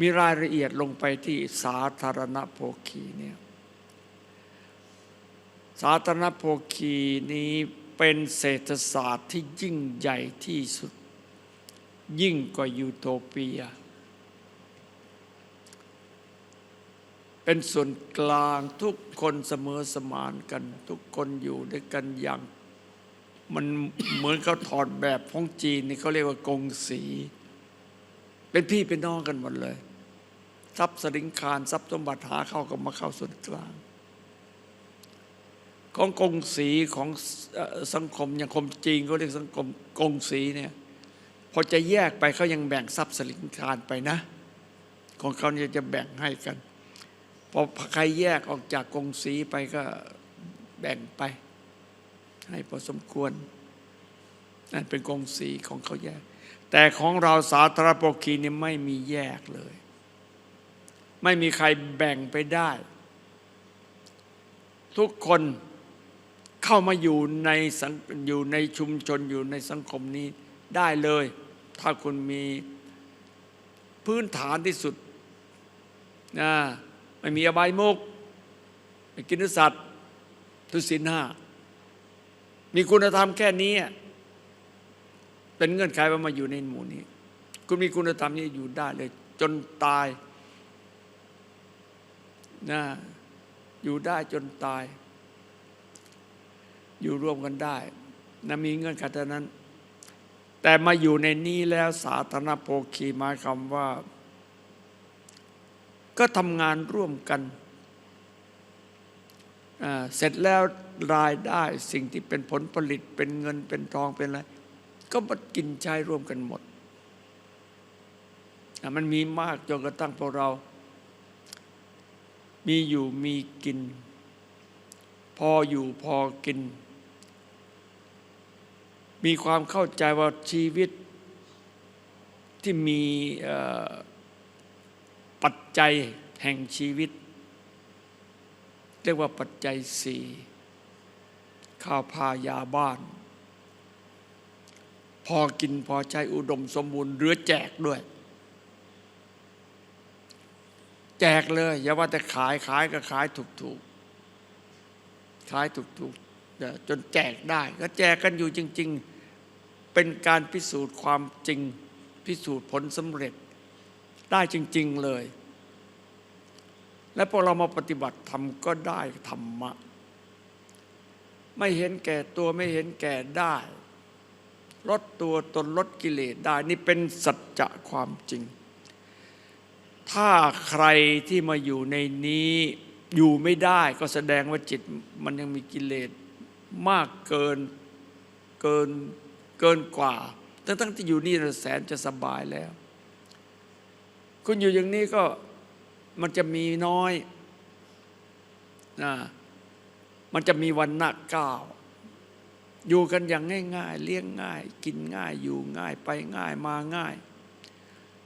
มีรายละเอียดลงไปที่สาธารณโภคีเนี่ยสาธารณโภคีนี้เป็นเศรษฐศาสตร์ที่ยิ่งใหญ่ที่สุด ยิ่งกว่ายูโทเปีย เป็นส่วนกลางทุกคนเสมอสมานกัน ทุกคนอยู่ด้วยกันอย่างมันเหมือนเขาถอดแบบของจีนนี่เขาเรียกว่ากงสี เป็นพี่เป็นน้องกันหมดเลย ทรัพย์สริงคารทรัพย์สมบัติหาเข้าก็มาเข้าส่วนกลาง ของกงสีของสังคมอย่างคมจีนเขาเรียกสังคมกงสีเนี่ยพอจะแยกไปเขายังแบ่งทรัพย์สริงคารไปนะ ของเขาเนี่ยจะแบ่งให้กันพอใครแยกออกจากกงสีไปก็แบ่งไป ให้พอสมควรนั่นเป็นกงสีของเขาแยก แต่ของเราสาธารณโภคีนี่ไม่มีแยกเลย ไม่มีใครแบ่งไปได้ ทุกคนเข้ามาอยู่ในสังอยู่ในชุมชนอยู่ในสังคมนี้ได้เลย ถ้าคุณมีพื้นฐานที่สุดนะไม่มีอบายมุกไม่กินสัตว์ทุศีลห้ามีคุณธรรมแค่นี้ เป็นเงื่อนไขว่ามาอยู่ในหมู่นี้ คุณมีคุณธรรมนี้อยู่ได้เลย จนตาย นะอยู่ได้จนตาย อยู่ร่วมกันได้นะมีเงื่อนไขเท่านั้น แต่มาอยู่ในนี้แล้วสาธารณโภคีหมายคำว่า ก็ทำงานร่วมกัน เสร็จแล้วรายได้สิ่งที่เป็นผลผลิตเป็นเงินเป็นทองเป็นอะไร ก็มากินใช้ร่วมกันหมด มันมีมากจนกระทั่งพวกเรา มีอยู่มีกิน พออยู่พอกิน มีความเข้าใจว่าชีวิตที่มีปัจจัยแห่งชีวิต เรียกว่าปัจจัยสี่ข้าวพายาบ้าน พอกินพอใช้อุดมสมบูรณ์เหลือแจกด้วย แจกเลย อย่าว่าแต่ขายขายก็ขายถูกๆขายถูกๆจนแจกได้ ก็แจกกันอยู่จริง ๆ เป็นการพิสูจน์ความจริง พิสูจน์ผลสำเร็จได้จริง ๆเลย และพอเรามาปฏิบัติธรรมก็ได้ธรรมะ ไม่เห็นแก่ตัวไม่เห็นแก่ได้ลดตัวตนลดกิเลสได้นี่เป็นสัจจะความจริง ถ้าใครที่มาอยู่ในนี้อยู่ไม่ได้ก็แสดงว่าจิตมันยังมีกิเลสมากเกินเกินเกินกว่า ทั้งทั้งที่อยู่นี่นะแสนจะสบายแล้ว คุณอยู่อย่างนี้ก็มันจะมีน้อยนะมันจะมีวันหนักก้าวอยู่กันอย่างง่าย ๆ เลี้ยงง่าย กินง่ายอยู่ง่ายไปง่ายมาง่าย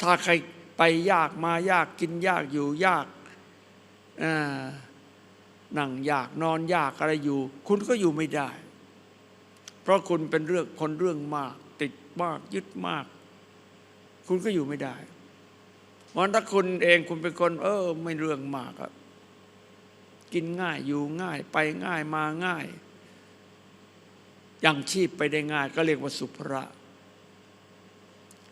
ถ้าใคร ไปยากมายากกินยากอยู่ยากนั่งยากนอนยากอะไรอยู่ คุณก็อยู่ไม่ได้ เพราะคุณเป็นเรื่องคนเรื่องมาก ติดมากยึดมาก คุณก็อยู่ไม่ได้เพราะถ้าคุณเองคุณเป็นคน เออ ไม่เรื่องมากอะกินง่ายอยู่ง่าย ไปง่ายมาง่ายยังชีพไปได้ง่าย ก็เรียกว่าสุภระ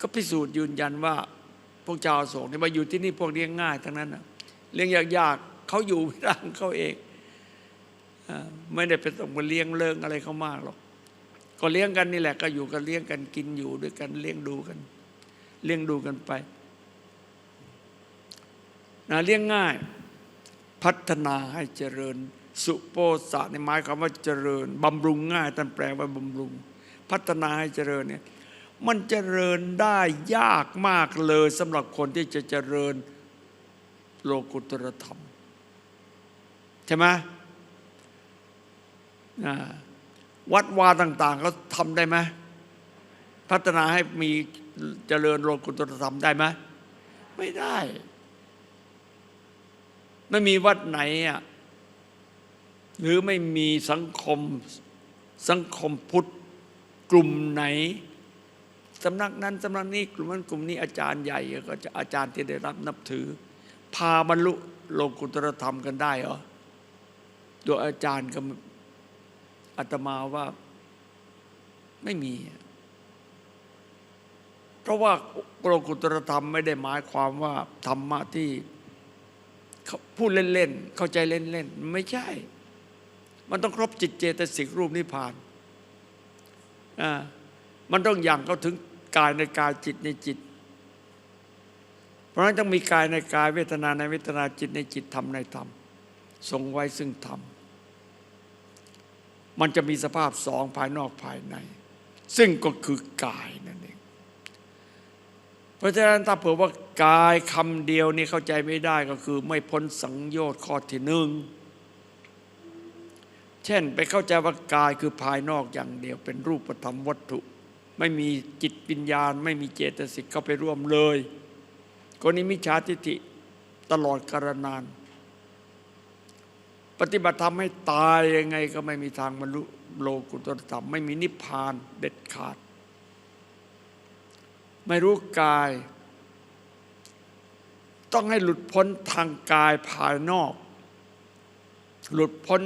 ก็พิสูจน์ยืนยันว่า พวกชาวโศกเนี่ยมาอยู่ที่นี่พวกเลี้ยงง่ายทั้งนั้นนะเลี้ยงยากๆเขาอยู่ไม่ได้ของเขาเองไม่ได้ไปต้องมาเลี้ยงเลิงอะไรเขามากหรอกก็เลี้ยงกันนี่แหละก็อยู่กันเลี้ยงกันกินอยู่ด้วยกันเลี้ยงดูกัน เลี้ยงดูกันไปนะเลี้ยงง่าย พัฒนาให้เจริญ สุโปสะในหมายความว่าเจริญบำรุงง่ายท่านแปลว่าบำรุง พัฒนาให้เจริญเนี่ย มันเจริญได้ยากมากเลยสำหรับคนที่จะเจริญโลกุตรธรรม ใช่ไหมวัดวาต่างๆเขาทำได้ไหมพัฒนาให้มีเจริญโลกุตรธรรมได้ไหมไม่ได้ ไม่มีวัดไหนอะหรือไม่มีสังคมสังคมพุทธกลุ่มไหน สำนักนั้นสำนักนี้กลุ่มนั้นกลุ่มนี้อาจารย์ใหญ่ก็จะอาจารย์ที่ได้รับนับถือ พาบรรลุโลกุตรธรรมกันได้เหรอโดยอาจารย์ก็อาตมาว่าไม่มี เพราะว่าโลกุตรธรรมไม่ได้หมายความว่าธรรมะที่เขาพูดเล่นๆเข้าใจเล่นๆไม่ใช่ มันต้องครบจิตเจตสิกรูปนิพพานอ่ามันต้องอย่างเขาถึง กายในกายจิตในจิต เพราะฉะนั้นต้องมีกายในกายเวทนาในเวทนาจิตในจิตธรรมในธรรมทรงไว้ซึ่งธรรมมันจะมีสภาพสองภายนอกภายใน ซึ่งก็คือกายนั่นเองเพราะฉะนั้นถ้าเผื่อว่ากายคำเดียวนี่เข้าใจไม่ได้ก็คือ ไม่พ้นสังโยชน์ข้อที่หนึ่งเช่นไปเข้าใจว่ากายคือภายนอกอย่างเดียวเป็นรูปธรรมวัตถุ ไม่มีจิตวิญญาณ ไม่มีเจตสิกเข้าไปร่วมเลยคนนี้มิจฉาทิฏฐิตลอดกาลนาน ปฏิบัติธรรมให้ตายยังไงก็ไม่มีทางบรรลุโลกุตตรธรรม ไม่มีนิพพานเด็ดขาด ไม่รู้กาย ต้องให้หลุดพ้นทางกายภายนอก หลุดพ้น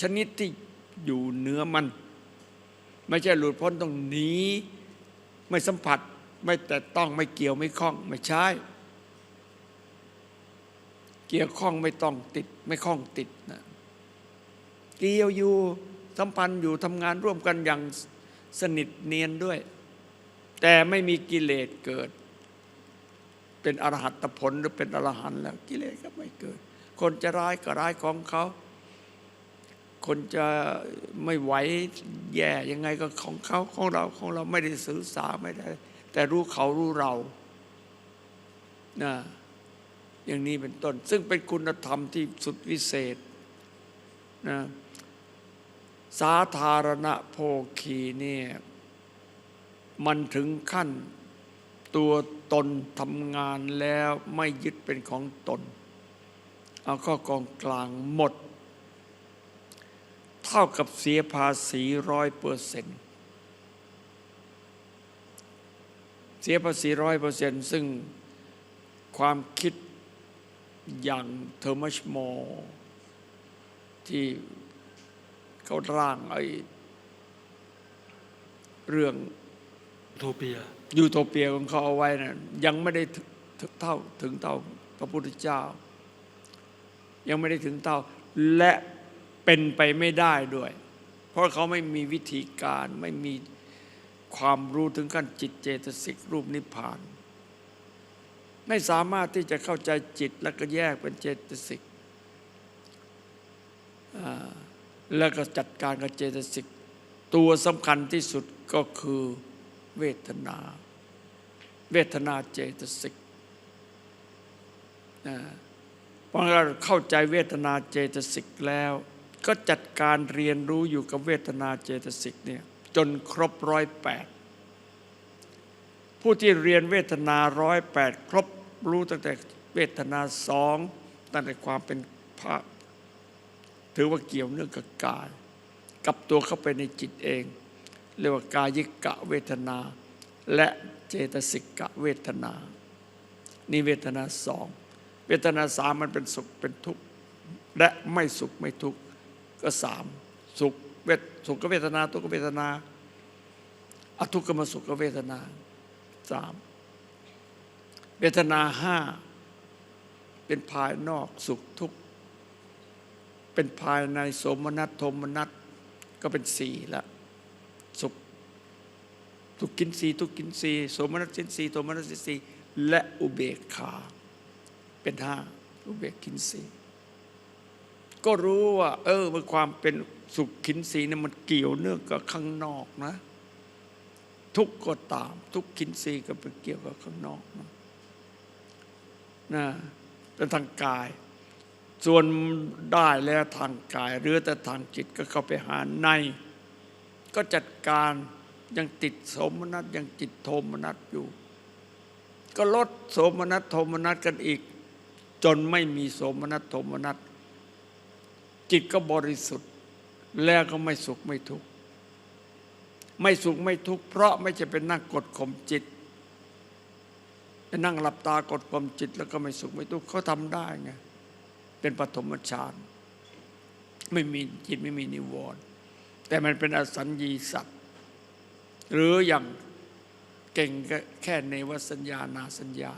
ชนิดที่อยู่เหนือมัน ไม่ใช่หลุดพ้นตรงหนี ไม่สัมผัส ไม่แต่ต้องไม่เกี่ยวไม่คล้องไม่ใช่ เกี่ยวข้องไม่ต้องติด ไม่คล้องติดนะเกี่ยวอยู่สัมพันธ์อยู่ทำงานร่วมกันอย่างสนิทเนียนด้วย แต่ไม่มีกิเลสเกิด เป็นอรหัตผลหรือเป็นอรหันต์แล้วกิเลสก็ไม่เกิด คนจะร้ายก็ร้ายของเขา คนจะไม่ไหวแย่ยังไงก็ของเขาของเราของเราไม่ได้สื่อสารไม่ได้ แต่รู้เขารู้เรานะอย่างนี้เป็นต้น ซึ่งเป็นคุณธรรมที่สุดวิเศษนะสาธารณโภคีเนี่ยมันถึงขั้นตัวตนทำงานแล้วไม่ยึดเป็นของตน เอาข้อกองกลางหมด เท่ากับเสียภาษีร้อยเปอร์เซ็นต์เสียภาษีร้อยเปอร์เซ็นต์ซึ่งความคิดอย่างเทอร์มัชมอร์ที่เขาร่างไอ้เรื่องโทเปียยูโทเปียของเขาเอาไว้นะยังไม่ได้ถึงเท่าถึงเท่าพระพุทธเจ้า ยังไม่ได้ถึงเท่าและ เป็นไปไม่ได้ด้วย เพราะเขาไม่มีวิธีการไม่มีความรู้ถึงขั้นจิตเจตสิกรูปนิพพาน ไม่สามารถที่จะเข้าใจจิตแล้วก็แยกเป็นเจตสิกแล้วก็จัดการกับเจตสิกตัวสำคัญที่สุดก็คือเวทนา เวทนาเจตสิกนะพอเราเข้าใจเวทนาเจตสิกแล้ว ก็จัดการเรียนรู้อยู่กับเวทนาเจตสิกเนี่ยจนครบร้อยแปดผู้ที่เรียนเวทนาร้อยแปดครบรู้ตั้งแต่เวทนาสองตั้งแต่ความเป็นพระถือว่าเกี่ยวเนื่องกับกาย กับตัวเข้าไปในจิตเอง เรียกว่ากายิกะเวทนา และเจตสิกะเวทนา นี่เวทนาสองเวทนาสามมันเป็นสุขเป็นทุกข์และไม่สุขไม่ทุกข์ ก็สามสุขเวทสุขเวทนาทุกเวทนา อทุกขมสุขเวทนาสามเวทนาห้าเป็นภายนอกสุขทุกข์เป็นภายในโสมนัสโทมนัสก็เป็นสี่ละสุขทุกขินสีทุกขินสีโสมนัสสินสีโทมนัสสินสีและอุเบกขา เป็นห้าอุเบกขินสี ก็รู้ว่า เออมันความเป็นสุขขินสีเนี่ยมันเกี่ยวเนื่องกับข้างนอกนะ ทุกก็ตาม ทุกขินสีก็เป็นเกี่ยวกับข้างนอกนะนะเป็นทางกาย ส่วนได้แล้วทางกายหรือแต่ทางจิตก็เข้าไปหาใน ก็จัดการยังติดสมนัสยังจิตโทมนัสอยู่ ก็ลดสมนัสโทมนัสกันอีก จนไม่มีสมนัสโทมนัส จิตก็บริสุทธิ์ แล้วก็ไม่สุขไม่ทุกข์ไม่สุขไม่ทุกข์เพราะไม่ใช่เป็นนั่งกดข่มจิตไปนั่งหลับตากดข่มจิต แล้วก็ไม่สุขไม่ทุกข์เขาทำได้ไงเป็นปฐมฌานไม่มีจิตไม่มีนิวรณ์แต่มันเป็นอสัญญีสัตว์หรืออย่างเก่งแค่เนวสัญญานาสัญญา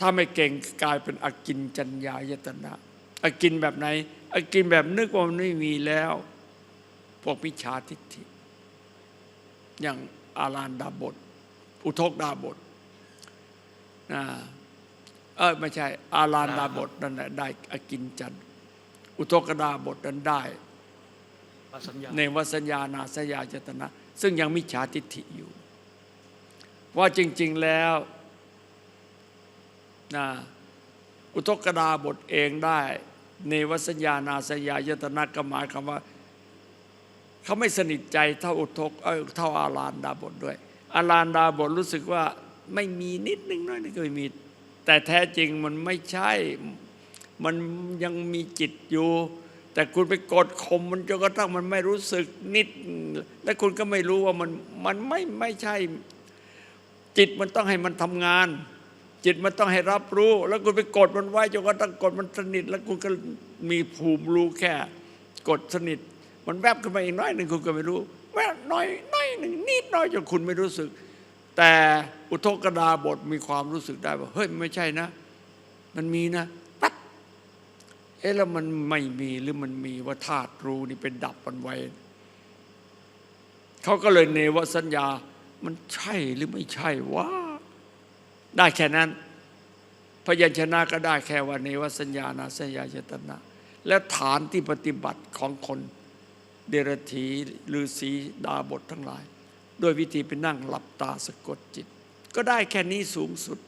ถ้าไม่เก่งกลายเป็นอกินจัญญายตนะ อกินแบบไหน กินแบบนึกว่ามันไม่มีแล้ว พวกมิจฉาทิฏฐิ อย่างอาลานดาบท อุทกดาบทนะเออไม่ใช่ อาลานดาบทนั่นแหละได้อากินจันทร์อุทกดาบทนั้นได้มาสัญญาในวสัญญานาสยาจตนะ ซึ่งยังมิจฉาทิฏฐิอยู่ ว่าจริง ๆแล้วนะอุทกดาบทเองได้ ในวสัญญานาสยายตนะก็หมายคำว่าเขาไม่สนิทใจเท่าอุทกเอ้ยเท่าอาลานดาบทด้วย อาลานดาบทรู้สึกว่าไม่มีนิดนึงน้อยนึงก็ไม่มี แต่แท้จริงมันไม่ใช่มันยังมีจิตอยู่ แต่คุณไปกดข่มมันจนกระทั่งมันไม่รู้สึกนิด และคุณก็ไม่รู้ว่ามันมันไม่ไม่ใช่ จิตมันต้องให้มันทำงาน จิตมันต้องให้รับรู้ แล้วคุณไปกดมันไว้จนกระทั่งกดมันสนิท แล้วคุณก็มีภูมิรู้แค่ กดสนิท มันแวบขึ้นมาอีกน้อยหนึ่งคุณก็ไม่รู้แวบน้อยน้อยหนึ่งนิดน้อยจนคุณไม่รู้สึก แต่อุทกดาบทมีความรู้สึกได้ว่าเฮ้ยมันไม่ใช่นะ มันมีนะปั๊บเอ๊ะแล้วมันไม่มีหรือมันมีว่าธาตุรู้นี่เป็นดับมันไว้เขาก็เลยเนวสัญญา มันใช่หรือไม่ใช่วะ ได้แค่นั้นพยัญชนะก็ได้แค่ว่าเนวสัญญานาสัญญาเจตนะและฐานที่ปฏิบัติของคนเดรธีฤาษีดาบททั้งหลาย ด้วยวิธีไปนั่งหลับตาสะกดจิต ก็ได้แค่นี้สูงสุด